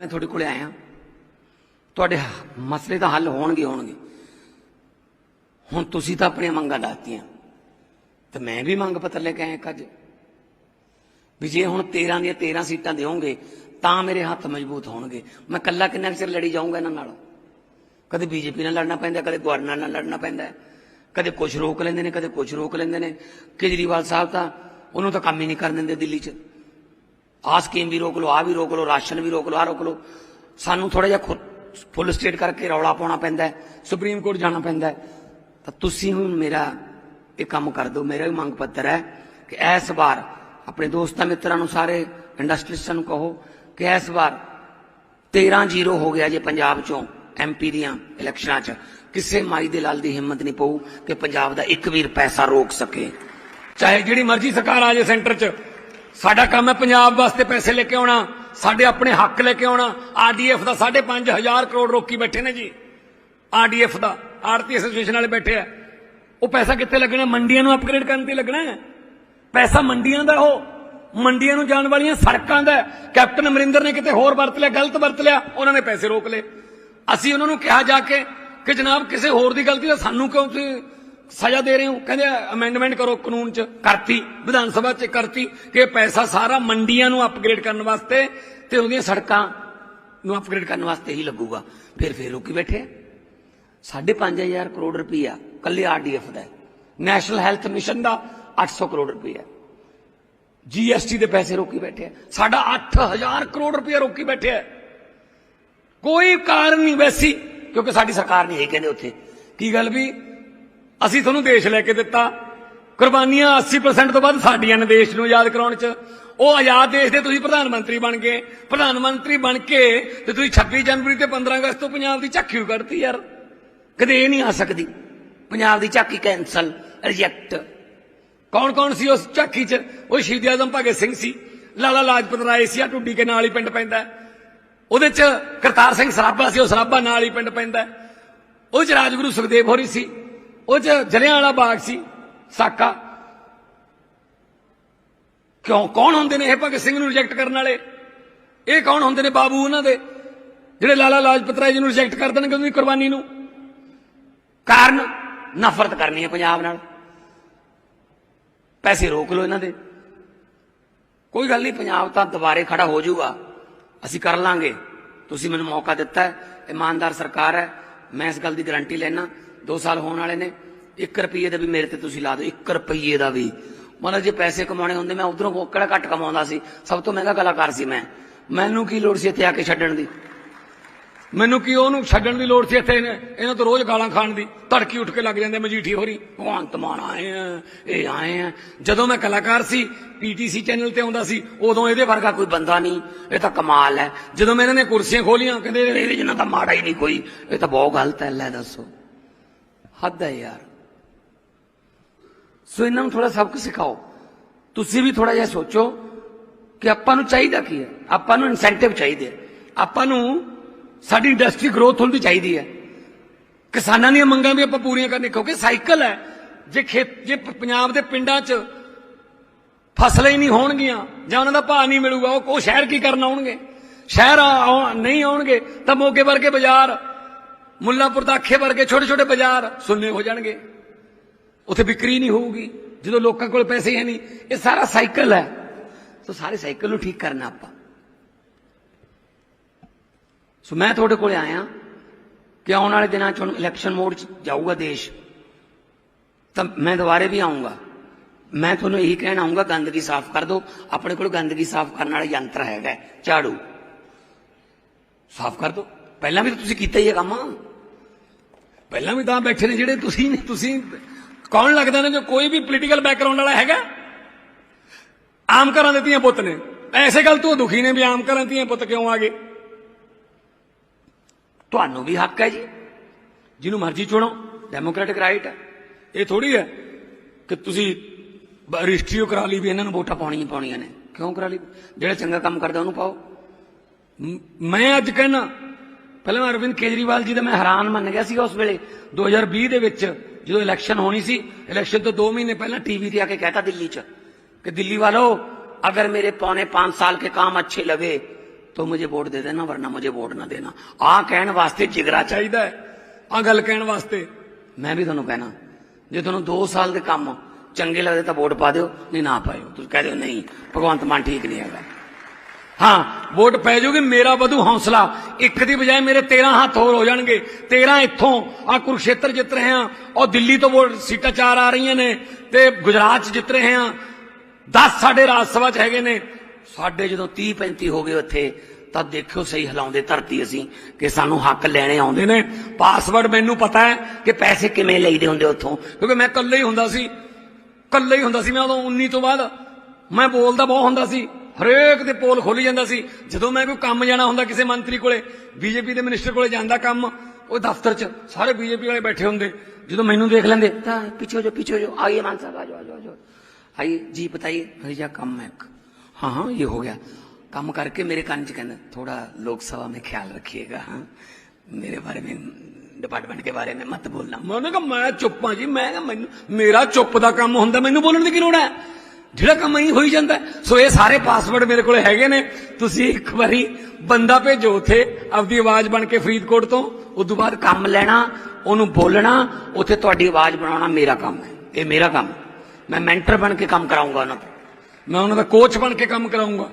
ਮੈਂ ਤੁਹਾਡੇ ਕੋਲੇ ਆਇਆ। ਤੁਹਾਡੇ ਮਸਲੇ ਤਾਂ ਹੱਲ ਹੋਣਗੇ ਹੋਣਗੇ। ਹੁਣ ਤੁਸੀਂ ਤਾਂ ਆਪਣੀਆਂ ਮੰਗਾਂ ਦੱਸਤੀਆਂ। ਤੇ ਮੈਂ ਵੀ ਮੰਗ ਪੱਤਰ ਲੈ ਕੇ ਆਇਆ ਇੱਕ ਅੱਜ। ਵੀ ਜੇ ਹੁਣ 13 ਦੀਆਂ 13 ਸੀਟਾਂ ਦਿਓਗੇ, ਤਾਂ ਮੇਰੇ ਹੱਥ ਮਜ਼ਬੂਤ ਹੋਣਗੇ। ਮੈਂ ਕੱਲਾ ਕਿੰਨਾ ਕੁ ਚਿਰ ਲੜੀ ਜਾਊਂਗਾ ਇਹਨਾਂ ਨਾਲ? ਕਦੇ ਬੀਜੇਪੀ ਨਾਲ ਲੜਨਾ ਪੈਂਦਾ, ਕਦੇ ਗਵਰਨਰ ਨਾਲ ਲੜਨਾ ਪੈਂਦਾ। ਕਦੇ ਕੁਝ ਰੋਕ ਲੈਂਦੇ ਨੇ, ਕਦੇ ਕੁਝ ਰੋਕ ਲੈਂਦੇ ਨੇ। ਕੇਜਰੀਵਾਲ ਸਾਹਿਬ ਤਾਂ ਉਹਨੂੰ ਤਾਂ ਕੰਮ ਹੀ ਨਹੀਂ ਕਰਨ ਦਿੰਦੇ ਦਿੱਲੀ 'ਚ। ਆਹ ਸਕੀਮ ਵੀ ਰੋਕ ਲਓ ਆ ਵੀ ਰੋਕ ਲਓ, ਰਾਸ਼ਨ ਵੀ ਰੋਕ ਲਓ ਆ ਰੋਕ ਲਓ। ਸਾਨੂੰ ਥੋੜਾ ਜਿਹਾ ਫੁੱਲ ਸਟੇਟ ਕਰਕੇ ਰੌਲਾ ਪਾਉਣਾ ਪੈਂਦਾ ਸੁਪਰੀਮ ਕੋਰਟ ਜਾਣਾ ਪੈਂਦਾ ਤਾਂ ਤੁਸੀਂ ਹੁਣ ਮੇਰਾ ਇਹ ਕੰਮ ਕਰ ਦਿਓ, ਮੇਰਾ ਵੀ ਮੰਗ ਪੱਤਰ ਹੈ ਕਿ ਇਸ ਵਾਰ ਆਪਣੇ ਦੋਸਤਾਂ ਮਿੱਤਰਾਂ ਨੂੰ ਸਾਰੇ ਇੰਡਸਟਰੀਸਟਾਂ ਨੂੰ ਕਹੋ ਕਿ ਇਸ ਵਾਰ 13-0 ਹੋ ਗਿਆ ਜੇ ਪੰਜਾਬ ਚੋਂ ਐਮਪੀ ਦੀਆਂ ਇਲੈਕਸ਼ਨਾਂ 'ਚ। ਕਿਸੇ ਮਾਈ ਦੇ ਲਾਲ ਦੀ ਹਿੰਮਤ ਨਹੀਂ ਪਊ ਕਿ ਪੰਜਾਬ ਦਾ ਇੱਕ ਵੀਰ ਪੈਸਾ ਰੋਕ ਸਕੇ। ਚਾਹੇ ਜਿਹੜੀ ਮਰਜ਼ੀ ਸਰਕਾਰ ਆ ਜਾਏ ਸੈਂਟਰ 'ਚ। ਸਾਡਾ ਕੰਮ ਹੈ ਪੰਜਾਬ ਵਾਸਤੇ ਪੈਸੇ ਲੈ ਕੇ ਆਉਣਾ, ਸਾਡੇ ਆਪਣੇ ਹੱਕ ਲੈ ਕੇ ਆਉਣਾ। ਆਰਡੀਐਫ ਦਾ 5.5000 ਕਰੋੜ ਰੋਕੀ ਬੈਠੇ ਨੇ ਜੀ। ਆਰਡੀਐਫ ਦਾ ਆਰਤੀ ਐਸੋਸੀਏਸ਼ਨ ਵਾਲੇ ਬੈਠੇ ਆ। ਉਹ ਪੈਸਾ ਕਿੱਥੇ ਲੱਗਣਾ? ਮੰਡੀਆਂ ਨੂੰ ਅਪਗ੍ਰੇਡ ਕਰਨ ਤੇ ਲੱਗਣਾ ਹੈ। ਪੈਸਾ ਮੰਡੀਆਂ ਦਾ ਉਹ। ਮੰਡੀਆਂ ਨੂੰ ਜਾਣ ਵਾਲੀਆਂ ਸੜਕਾਂ ਦਾ। ਕੈਪਟਨ ਅਮਰਿੰਦਰ ਨੇ ਕਿਤੇ ਹੋਰ ਵਰਤ ਲਿਆ, ਗਲਤ ਵਰਤ ਲਿਆ, ਉਹਨਾਂ ਨੇ ਪੈਸੇ ਰੋਕ ਲਏ। ਅਸੀਂ ਉਹਨਾਂ ਨੂੰ ਕਿਹਾ ਜਾ ਕੇ ਕਿ ਜਨਾਬ, ਕਿਸੇ ਹੋਰ ਦੀ ਗਲਤੀ ਦਾ ਸਾਨੂੰ ਕਿਉਂ ਤੁਸੀਂ ਸਜ਼ਾ ਦੇ ਰਹੇ ਹੋ? ਕਹਿੰਦੇ ਅਮੈਂਡਮੈਂਟ ਕਰੋ ਕਾਨੂੰਨ 'ਚ। ਕਰਤੀ, ਵਿਧਾਨ ਸਭਾ 'ਚ ਕਰਤੀ ਕਿ ਪੈਸਾ ਸਾਰਾ ਮੰਡੀਆਂ ਨੂੰ ਅਪਗ੍ਰੇਡ ਕਰਨ ਵਾਸਤੇ ਤੇ ਉਹਦੀਆਂ ਸੜਕਾਂ ਨੂੰ ਅਪਗ੍ਰੇਡ ਕਰਨ ਵਾਸਤੇ ਹੀ ਲੱਗੂਗਾ। ਫਿਰ ਫਿਰ ਰੋਕੀ ਬੈਠੇ ਆ। ਸਾਢੇ ਪੰਜ ਹਜ਼ਾਰ ਕਰੋੜ ਰੁਪਈਆ ਕੱਲੇ ਆਰਡੀਐਫ ਦਾ ਨੈਸ਼ਨਲ ਹੈਲਥ ਮਿਸ਼ਨ ਦਾ 800 ਕਰੋੜ ਰੁਪਈਆ। ਜੀਐਸਟੀ ਦੇ ਪੈਸੇ ਰੋਕੀ ਬੈਠੇ ਆ। ਸਾਡਾ 8000 ਕਰੋੜ ਰੁਪਈਆ ਰੋਕੀ ਬੈਠੇ ਆ। ਕੋਈ ਕਾਰਨ ਨਹੀਂ ਵੈਸੀ, ਕਿਉਂਕਿ ਸਾਡੀ ਸਰਕਾਰ ਨਹੀਂ ਹੈ ਕਹਿੰਦੇ ਉੱਥੇ। ਕੀ ਗੱਲ ਵੀ ਅਸੀਂ ਤੁਹਾਨੂੰ ਦੇਸ਼ ਲੈ ਕੇ ਦਿੱਤਾ। ਕੁਰਬਾਨੀਆਂ 80% ਤੋਂ ਵੱਧ ਸਾਡੀਆਂ ਨੇ ਦੇਸ਼ ਨੂੰ ਆਜ਼ਾਦ ਕਰਾਉਣ 'ਚ। ਉਹ ਆਜ਼ਾਦ ਦੇਸ਼ ਦੇ ਤੁਸੀਂ ਪ੍ਰਧਾਨ ਮੰਤਰੀ ਬਣ ਗਏ। ਪ੍ਰਧਾਨ ਮੰਤਰੀ ਬਣ ਕੇ ਤੇ ਤੁਸੀਂ 26 ਜਨਵਰੀ ਤੇ 15 ਅਗਸਤ ਤੋਂ ਪੰਜਾਬ ਦੀ ਝਾਕੀ ਕੱਢਤੀ ਯਾਰ। ਕਦੇ ਇਹ ਨਹੀਂ ਆ ਸਕਦੀ। ਪੰਜਾਬ ਦੀ ਝਾਕੀ ਕੈਂਸਲ ਰਿਜੈਕਟ ਕੌਣ ਕੌਣ ਸੀ ਉਸ ਝਾਕੀ 'ਚ? ਉਹ ਸ਼ਹੀਦ ਆਜ਼ਮ ਭਗਤ ਸਿੰਘ ਸੀ। ਲਾਲਾ ਲਾਜਪਤ ਰਾਏ ਸੀ, ਆ ਟੁੱਡੀ ਕੇ ਨਾਲ ਹੀ ਪਿੰਡ ਪੈਂਦਾ। ਉਹਦੇ 'ਚ ਕਰਤਾਰ ਸਿੰਘ ਸਰਾਭਾ ਸੀ, ਉਹ ਸਰਾਭਾ ਨਾਲ ਹੀ ਪਿੰਡ ਪੈਂਦਾ। ਹੈ। ਉਹ 'ਚ ਰਾਜਗੁਰੂ ਸੁਖਦੇਵ ਹੋਰੀ ਸੀ। ਉਹ 'ਚ ਜਲਿਆਂ ਵਾਲਾ ਬਾਗ ਸੀ, ਸਾਕਾ। ਕਿਉਂ? ਕੌਣ ਹੁੰਦੇ ਨੇ ਇਹ ਭਗਤ ਸਿੰਘ ਨੂੰ ਰਿਜੈਕਟ ਕਰਨ ਵਾਲੇ? ਇਹ ਕੌਣ ਹੁੰਦੇ ਨੇ ਬਾਬੂ ਉਹਨਾਂ ਦੇ? ਜਿਹੜੇ ਲਾਲਾ ਲਾਜਪਤ ਰਾਏ ਜੀ ਨੂੰ ਰਿਜੈਕਟ ਕਰ ਦੇਣਗੇ ਉਹਦੀ ਕੁਰਬਾਨੀ ਨੂੰ? ਕਾਰਨ? ਨਫ਼ਰਤ ਕਰਨੀ ਹੈ ਪੰਜਾਬ ਨਾਲ। ਪੈਸੇ ਰੋਕ ਲਓ ਇਹਨਾਂ ਦੇ। ਕੋਈ ਗੱਲ ਨਹੀਂ, ਪੰਜਾਬ ਤਾਂ ਦੁਬਾਰੇ ਖੜਾ ਹੋ ਜਾਊਗਾ। ਅਸੀਂ ਕਰ ਲਾਂਗੇ। ਤੁਸੀਂ ਮੈਨੂੰ ਮੌਕਾ ਦਿੱਤਾ ਹੈ, ਇਮਾਨਦਾਰ ਸਰਕਾਰ ਹੈ। ਮੈਂ ਇਸ ਗੱਲ ਦੀ ਗਾਰੰਟੀ ਲੈਣਾ 2 ਸਾਲ ਹੋਣ ਵਾਲੇ ਨੇ। 1 ਰੁਪਏ ਦਾ ਵੀ ਮੇਰੇ ਤੇ ਤੁਸੀਂ ਲਾ ਦਿਓ 1 ਰੁਪਏ ਦਾ ਵੀ। ਮਤਲਬ ਜੇ ਪੈਸੇ ਕਮਾਉਣੇ ਹੁੰਦੇ, ਮੈਂ ਉਧਰੋਂ ਕਿਹੜਾ ਘੱਟ ਕਮਾਉਂਦਾ ਸੀ? ਸਭ ਤੋਂ ਮਹਿੰਗਾ ਕਲਾਕਾਰ ਸੀ ਮੈਂ। ਮੈਨੂੰ ਕੀ ਲੋੜ ਸੀ ਇੱਥੇ ਆ ਕੇ ਛੱਡਣ ਦੀ? ਮੈਨੂੰ ਕੀ ਉਹਨੂੰ ਛੱਡਣ ਦੀ ਲੋੜ ਸੀ ਇੱਥੇ? ਇਹਨਾਂ ਤੋਂ ਰੋਜ਼ ਗਾਲਾਂ ਖਾਣ ਦੀ। ਧੜਕੀ ਉੱਠ ਕੇ ਲੱਗ ਜਾਂਦੇ ਮਜੀਠੀ ਹੋਰੀ। ਭਗਵੰਤ ਮਾਨ ਆਏ ਆ, ਇਹ ਆਏ ਆ। ਜਦੋਂ ਮੈਂ ਕਲਾਕਾਰ ਸੀ, ਪੀਟੀਸੀ ਚੈਨਲ ਤੇ ਆਉਂਦਾ ਸੀ, ਉਦੋਂ ਇਹਦੇ ਵਰਗਾ ਵਰਗਾ ਕੋਈ ਬੰਦਾ ਨਹੀਂ। ਇਹ ਤਾਂ ਕਮਾਲ ਹੈ। ਜਦੋਂ ਮੈਂ ਇਹਨਾਂ ਨੇ ਕੁਰਸੀਆਂ ਖੋਲੀਆਂ, ਕਹਿੰਦੇ ਇਹਦੇ ਜਿੰਨਾ ਤਾਂ ਮਾੜਾ ਹੀ ਨਹੀਂ ਕੋਈ। ਇਹ ਤਾਂ ਬਹੁਤ ਗਲਤ ਹੈ, ਲੈ ਦੱਸੋ। ਹੱਦ ਹੈ ਯਾਰ। ਸੋ ਇਹਨਾਂ ਨੂੰ ਥੋੜਾ ਸਬਕ ਸਿਖਾਓ। ਤੁਸੀਂ ਵੀ ਥੋੜਾ ਜਿਹਾ ਸੋਚੋ ਕਿ ਆਪਾਂ ਨੂੰ ਚਾਹੀਦਾ ਕੀ ਹੈ? ਆਪਾਂ ਨੂੰ ਇਨਸੈਂਟਿਵ ਚਾਹੀਦੇ ਆ। ਆਪਾਂ ਨੂੰ ਸਾਡੀ ਇੰਡਸਟਰੀ ਗਰੋਥ ਹੁੰਦੀ ਚਾਹੀਦੀ ਹੈ। ਕਿਸਾਨਾਂ ਦੀਆਂ ਮੰਗਾਂ ਵੀ ਆਪਾਂ ਪੂਰੀਆਂ ਕਰਨੀਆਂ, ਕਿਉਂਕਿ ਸਾਈਕਲ ਹੈ। ਜੇ ਖੇਤ, ਜੇ ਪੰਜਾਬ ਦੇ ਪਿੰਡਾਂ 'ਚ ਫਸਲਾਂ ਹੀ ਨਹੀਂ ਹੋਣਗੀਆਂ, ਜਾਂ ਉਹਨਾਂ ਦਾ ਭਾਅ ਨਹੀਂ ਮਿਲੂਗਾ, ਉਹ ਉਹ ਸ਼ਹਿਰ ਕੀ ਕਰਨ ਆਉਣਗੇ? ਸ਼ਹਿਰ ਆ- ਨਹੀਂ ਆਉਣਗੇ, ਤਾਂ ਮੋਗੇ ਵਰਗੇ ਬਾਜ਼ਾਰ ਮੁੱਲਾਂਪੁਰ ਦਾਖੇ ਵਰਗੇ ਛੋਟੇ ਛੋਟੇ ਬਾਜ਼ਾਰ ਸੁੰਨੇ ਹੋ ਜਾਣਗੇ ਉੱਥੇ ਵਿਕਰੀ ਨਹੀਂ ਹੋਊਗੀ ਜਦੋਂ ਲੋਕਾਂ ਕੋਲ ਪੈਸੇ ਹੈ ਨਹੀਂ ਇਹ ਸਾਰਾ ਸਾਈਕਲ ਹੈ ਸੋ ਸਾਰੇ ਸਾਈਕਲ ਨੂੰ ਠੀਕ ਕਰਨਾ ਆਪਾਂ ਸੋ ਮੈਂ ਤੁਹਾਡੇ ਕੋਲੇ ਆਇਆ ਕਿ ਆਉਣ ਵਾਲੇ ਦਿਨਾਂ 'ਚ ਹੁਣ ਇਲੈਕਸ਼ਨ ਮੋਡ 'ਚ ਜਾਊਗਾ ਦੇਸ਼ ਤਾਂ ਮੈਂ ਦੁਬਾਰੇ ਵੀ ਆਉਂਗਾ ਮੈਂ ਤੁਹਾਨੂੰ ਇਹੀ ਕਹਿਣ ਆਉਂਗਾ ਗੰਦਗੀ ਸਾਫ਼ ਕਰ ਦਿਓ ਆਪਣੇ ਕੋਲ ਗੰਦਗੀ ਸਾਫ਼ ਕਰਨ ਵਾਲਾ ਯੰਤਰ ਹੈਗਾ ਹੈ, ਝਾੜੂ ਸਾਫ਼ ਕਰ ਦਿਓ ਪਹਿਲਾਂ ਵੀ ਤਾਂ ਤੁਸੀਂ ਕੀਤਾ ਹੀ ਹੈ ਕੰਮ। ਪਹਿਲਾਂ ਵੀ ਤਾਂ ਬੈਠੇ ਨੇ ਜਿਹੜੇ ਤੁਸੀਂ ਤੁਸੀਂ ਕੌਣ ਲੱਗਦਾ ਨੇ ਜੋ ਕੋਈ ਵੀ ਪੋਲੀਟੀਕਲ ਬੈਕਗ੍ਰਾਉਂਡ ਵਾਲਾ ਹੈਗਾ? ਆਮ ਘਰਾਂ ਦੇ ਧੀਆਂ ਪੁੱਤ ਨੇ। ਐਸੇ ਗੱਲ ਤੋਂ ਦੁਖੀ ਨੇ ਵੀ ਆਮ ਘਰਾਂ ਦੇ ਧੀਆਂ ਪੁੱਤ ਕਿਉਂ ਆ ਗਏ? ਤੁਹਾਨੂੰ ਵੀ ਹੱਕ ਹੈ ਜੀ। ਜਿਹਨੂੰ ਮਰਜ਼ੀ ਚੁਣੋ। ਡੈਮੋਕ੍ਰੈਟਿਕ ਰਾਈਟ ਹੈ। ਇਹ ਥੋੜੀ ਹੈ ਕਿ ਤੁਸੀਂ ਬ- ਰਜਿਸਟਰੀ ਕਰਾ ਲਈ ਵੀ ਇਹਨਾਂ ਨੂੰ ਵੋਟਾਂ ਪਾਉਣੀਆਂ ਪਾਉਣੀਆਂ ਨੇ। ਕਿਉਂ ਕਰਾ ਲਈ? ਜਿਹੜਾ ਚੰਗਾ ਕੰਮ ਕਰਦਾ ਉਹਨੂੰ ਪਾਓ। ਮੈਂ ਅੱਜ ਕਹਿਣਾ ਪਹਿਲਾਂ ਮੈਂ ਅਰਵਿੰਦ ਕੇਜਰੀਵਾਲ ਜੀ ਦਾ ਮੈਂ ਹੈਰਾਨ ਮੰਨ ਗਿਆ ਸੀਗਾ ਉਸ ਵੇਲੇ 2020 ਦੇ ਵਿੱਚ ਜਦੋਂ ਇਲੈਕਸ਼ਨ ਹੋਣੀ ਸੀ ਇਲੈਕਸ਼ਨ ਤੋਂ 2 ਮਹੀਨੇ ਪਹਿਲਾਂ टीवी पे आके कहता दिल्ली च कि दिल्ली वालों अगर मेरे पौने पांच साल के काम अच्छे लगे तो मुझे वोट दे देना वरना मुझे वोट ना देना आ कहने वास्ते जिगरा चाहिए ਚਾਹੀਦਾ ਹੈ ਆ ਗੱਲ ਕਹਿਣ ਵਾਸਤੇ ਮੈਂ ਵੀ ਤੁਹਾਨੂੰ ਕਹਿਣਾ ਜੇ ਤੁਹਾਨੂੰ 2 ਸਾਲ ਦੇ ਕੰਮ ਚੰਗੇ ਲੱਗਦੇ ਤਾਂ ਵੋਟ ਪਾ ਦਿਓ ਨਹੀਂ ਨਾ ਪਾਇਓ ਤੁਸੀਂ ਕਹਿ ਦਿਓ ਨਹੀਂ ਭਗਵੰਤ ਮਾਨ ਠੀਕ ਨਹੀਂ ਹੈਗਾ ਹਾਂ, ਵੋਟ ਪੈ ਜਾਊਗੀ ਮੇਰਾ ਵਧੂ ਹੌਸਲਾ। ਇੱਕ ਦੀ ਬਜਾਏ ਮੇਰੇ 13 ਹੱਥ ਹੋਰ ਹੋ ਜਾਣਗੇ। 13 ਇੱਥੋਂ ਆ ਕੁਰੂਕਸ਼ੇਤਰ ਜਿੱਤ ਰਹੇ ਆ ਔਰ ਦਿੱਲੀ ਤੋਂ ਵੋਟ, ਸੀਟਾਂ ਚਾਰ ਆ ਰਹੀਆਂ ਨੇ ਤੇ ਗੁਜਰਾਤ 'ਚ ਜਿੱਤ ਰਹੇ ਆ 10 ਸਾਡੇ ਰਾਜ ਸਭਾ 'ਚ ਹੈਗੇ ਨੇ। ਸਾਡੇ ਜਦੋਂ 30 35 ਹੋ ਗਏ ਉੱਥੇ, ਤਾਂ ਦੇਖਿਓ ਸਹੀ ਹਿਲਾਉਂਦੇ ਧਰਤੀ ਅਸੀਂ, ਕਿ ਸਾਨੂੰ ਹੱਕ ਲੈਣੇ ਆਉਂਦੇ ਨੇ। ਪਾਸਵਰਡ ਮੈਨੂੰ ਪਤਾ ਹੈ ਕਿ ਪੈਸੇ ਕਿਵੇਂ ਲਈਦੇ ਹੁੰਦੇ ਉੱਥੋਂ, ਕਿਉਂਕਿ ਮੈਂ ਇਕੱਲੇ ਹੀ ਹੁੰਦਾ ਸੀ। ਇਕੱਲੇ ਹੀ ਹੁੰਦਾ ਸੀ, ਮੈਂ ਉਦੋਂ 19 ਤੋਂ ਬਾਅਦ। ਮੈਂ ਬੋਲਦਾ ਬਹੁਤ ਹੁੰਦਾ ਸੀ। ਹਰੇਕ ਦੇ ਪੋਲ ਖੋਲੀ ਜਾਂਦਾ ਸੀ ਜਦੋਂ ਮੈਂ ਕੋਈ ਕੰਮ ਜਾਣਾ ਹੁੰਦਾ ਕਿਸੇ ਮੰਤਰੀ ਕੋਲੇ ਬੀਜੇਪੀ ਦੇ ਮਿਨਿਸਟਰ ਕੋਲੇ ਜਾਂਦਾ ਕੰਮ ਉਹ ਦਫ਼ਤਰ 'ਚ ਸਾਰੇ ਬੀਜੇਪੀ ਵਾਲੇ ਬੈਠੇ ਹੁੰਦੇ ਜਦੋਂ ਮੈਨੂੰ ਦੇਖ ਲੈਂਦੇ ਤਾਂ ਪਿੱਛੇ ਜੋ ਪਿੱਛੇ ਜੋ आइए मान साहब आ जाओ आ जाओ आ जाओ आइए जी बताइए भैया कम है हाँ हाँ ये हो गया काम करके मेरे कान च कहना थोड़ा लोकसभा में ख्याल रखिएगा हाँ मेरे बारे में डिपार्टमेंट के बारे में मत बोलना ਮੈਂ ਉਹਨੇ ਕਿਹਾ ਮੈਂ ਚੁੱਪ ਹਾਂ ਜੀ ਮੈਂ ਕਿਹਾ ਮੈਨੂੰ ਮੇਰਾ ਚੁੱਪ ਦਾ ਕੰਮ ਹੁੰਦਾ ਮੈਨੂੰ ਬੋਲਣ ਦੀ ਕੀ ਲੋੜ ਹੈ ਜਿਹੜਾ ਕੰਮ ਹੀ ਹੋਈ ਜਾਂਦਾ ਸੋ ਇਹ ਸਾਰੇ ਪਾਸਵਰਡ ਮੇਰੇ ਕੋਲ ਹੈਗੇ ਨੇ। ਤੁਸੀਂ ਇੱਕ ਵਾਰੀ ਬੰਦਾ ਭੇਜੋ ਉਥੇ, ਆਪਦੀ ਆਵਾਜ਼ ਬਣ ਕੇ ਫਰੀਦਕੋਟ ਤੋਂ। ਉਦੋਂ ਬਾਅਦ ਕੰਮ ਲੈਣਾ, ਉਹਨੂੰ ਬੋਲਣਾ, ਉੱਥੇ ਤੁਹਾਡੀ ਆਵਾਜ਼ ਬਣਾਉਣਾ ਮੇਰਾ ਕੰਮ ਹੈ। ਇਹ ਮੇਰਾ ਕੰਮ ਮੈਂ ਮੈਂਟਰ ਬਣ ਕੇ ਕੰਮ ਕਰਾਉਂਗਾ ਉਹਨਾਂ ਤੋਂ। ਮੈਂ ਉਹਨਾਂ ਦਾ ਕੋਚ ਬਣ ਕੇ ਕੰਮ ਕਰਾਉਂਗਾ।